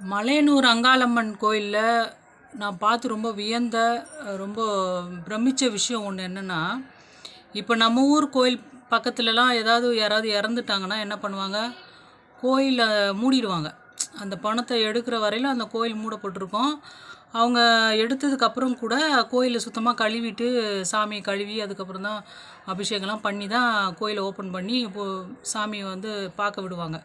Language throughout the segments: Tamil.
மலையனூர் அங்காளம்மன் கோயிலில் நான் பார்த்து ரொம்ப வியந்த ரொம்ப பிரமித்த விஷயம் ஒன்று என்னென்னா இப்போ நம்ம ஊர் கோயில் பக்கத்துலலாம் ஏதாவது யாராவது இறந்துட்டாங்கன்னா என்ன பண்ணுவாங்க? கோயிலை மூடிடுவாங்க. அந்த பணத்தை எடுக்கிற வரையில் அந்த கோயில் மூடப்பட்டிருக்கோம். அவங்க எடுத்ததுக்கப்புறம் கூட கோயிலை சுத்தமாக கழுவிட்டு சாமியை கழுவி அதுக்கப்புறம் தான் அபிஷேகம்லாம் பண்ணி தான் கோயிலை ஓப்பன் பண்ணி இப்போது சாமியை வந்து பார்க்க விடுவாங்க.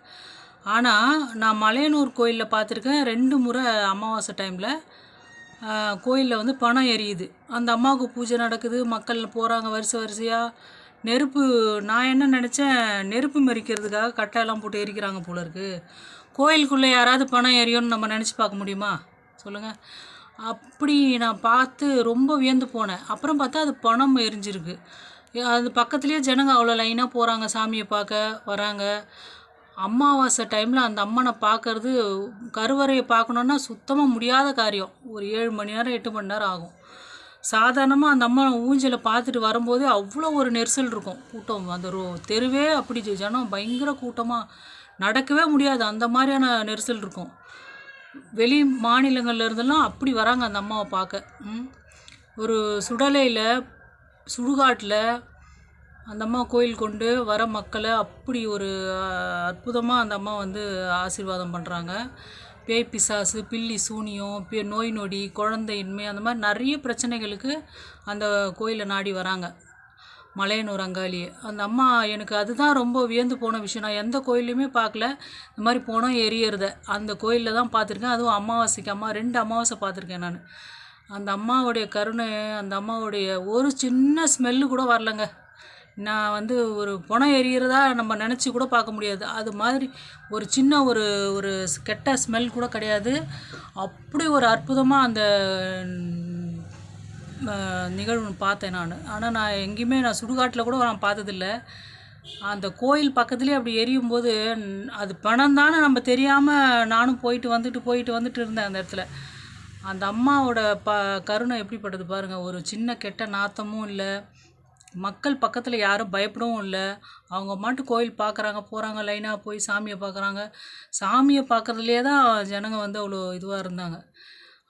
ஆனால் நான் மலையனூர் கோயிலில் பார்த்துருக்கேன் ரெண்டு முறை அமாவாசை டைமில் கோயிலில் வந்து பணம் எரியுது. அந்த அம்மாவுக்கு பூஜை நடக்குது. மக்கள் போகிறாங்க வரிசை வரிசையாக நெருப்பு நான் என்ன நினச்சேன் நெருப்பு மெரிக்கிறதுக்காக கட்டையெல்லாம் போட்டு எரிக்கிறாங்க போல இருக்குது கோயிலுக்குள்ளே யாராவது பணம் எரியும்னு நம்ம நினச்சி பார்க்க முடியுமா? சொல்லுங்கள் அப்படி நான் பார்த்து ரொம்ப வியந்து போனேன். அப்புறம் பார்த்தா அது பணம் எரிஞ்சிருக்கு. அது பக்கத்துலேயே ஜனங்க அவ்வளோ லைனாக போகிறாங்க சாமியை பார்க்க வராங்க. அமாவாசை டைமில் அந்த அம்மனை பார்க்கறது கருவறையை பார்க்கணுன்னா சுத்தமாக முடியாத காரியம். ஒரு ஏழு மணி நேரம் எட்டு மணி நேரம் ஆகும். சாதாரணமாக அந்த அம்மனை ஊஞ்சலை பார்த்துட்டு வரும்போது அவ்வளோ ஒரு நெரிசல் இருக்கும். கூட்டம் அந்த ரோ தெருவே அப்படி ஜனம் பயங்கர கூட்டமாக நடக்கவே முடியாது. அந்த மாதிரியான நெரிசல் இருக்கும். வெளி மாநிலங்கள்ல இருந்தெல்லாம் அப்படி வராங்க அந்த அம்மாவை பார்க்க. ம். ஒரு சுடலையில் சுடுகாட்டில் அந்த அம்மா கோயில் கொண்டு வர மக்களை அப்படி ஒரு அற்புதமாக அந்த அம்மா வந்து ஆசீர்வாதம் பண்ணுறாங்க பேய் பிசாசு பில்லி சூனியம் பே நோய் நொடி குழந்தையின்மை அந்த மாதிரி நிறைய பிரச்சனைகளுக்கு அந்த கோயிலை நாடி வராங்க. மலையனூர் அங்காளி அந்த அம்மா எனக்கு அதுதான் ரொம்ப வியந்து போன விஷயம். நான் எந்த கோயில்லையுமே பார்க்கல. இந்த மாதிரி போனோம் எரியறத. அந்த கோயிலில் தான் பார்த்துருக்கேன். அதுவும் அமாவாசைக்கு அம்மா ரெண்டு அமாவாசை பார்த்துருக்கேன் நான். அந்த அம்மாவுடைய கருணை அந்த அம்மாவுடைய ஒரு சின்ன ஸ்மெல்லு கூட வரலங்க. நான் வந்து ஒரு புணம் எரியறதா நம்ம நினச்சி கூட பார்க்க முடியாது. அது மாதிரி ஒரு சின்ன ஒரு ஒரு கெட்ட ஸ்மெல் கூட கிடையாது. அப்படி ஒரு அற்புதமாக அந்த நிகழ்வு பார்த்தேன் நான். ஆனால் நான் எங்கேயுமே நான் சுடுகாட்டில் கூட நான் பார்த்ததில்ல. அந்த கோயில் பக்கத்துலேயே அப்படி எரியும் போது அது பணம் தானே நம்ம தெரியாமல் நானும் போயிட்டு வந்துட்டு போயிட்டு வந்துட்டு இருந்தேன் அந்த இடத்துல. அந்த அம்மாவோட ப கருணை எப்படிப்பட்டது பாருங்கள் ஒரு சின்ன கெட்ட நாத்தமும் இல்லை. மக்கள் பக்கத்தில் யாரும் பயப்படவும் இல்லை. அவங்க மாட்டு கோயில் பார்க்குறாங்க போகிறாங்க லைனாக போய் சாமியை பார்க்குறாங்க சாமியை பார்க்குறதுலே தான் ஜனங்க வந்து அவ்வளோ இதுவாக இருந்தாங்க.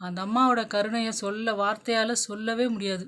அந்த அம்மாவோட கருணையை சொல்ல வார்த்தையால் சொல்லவே முடியாது.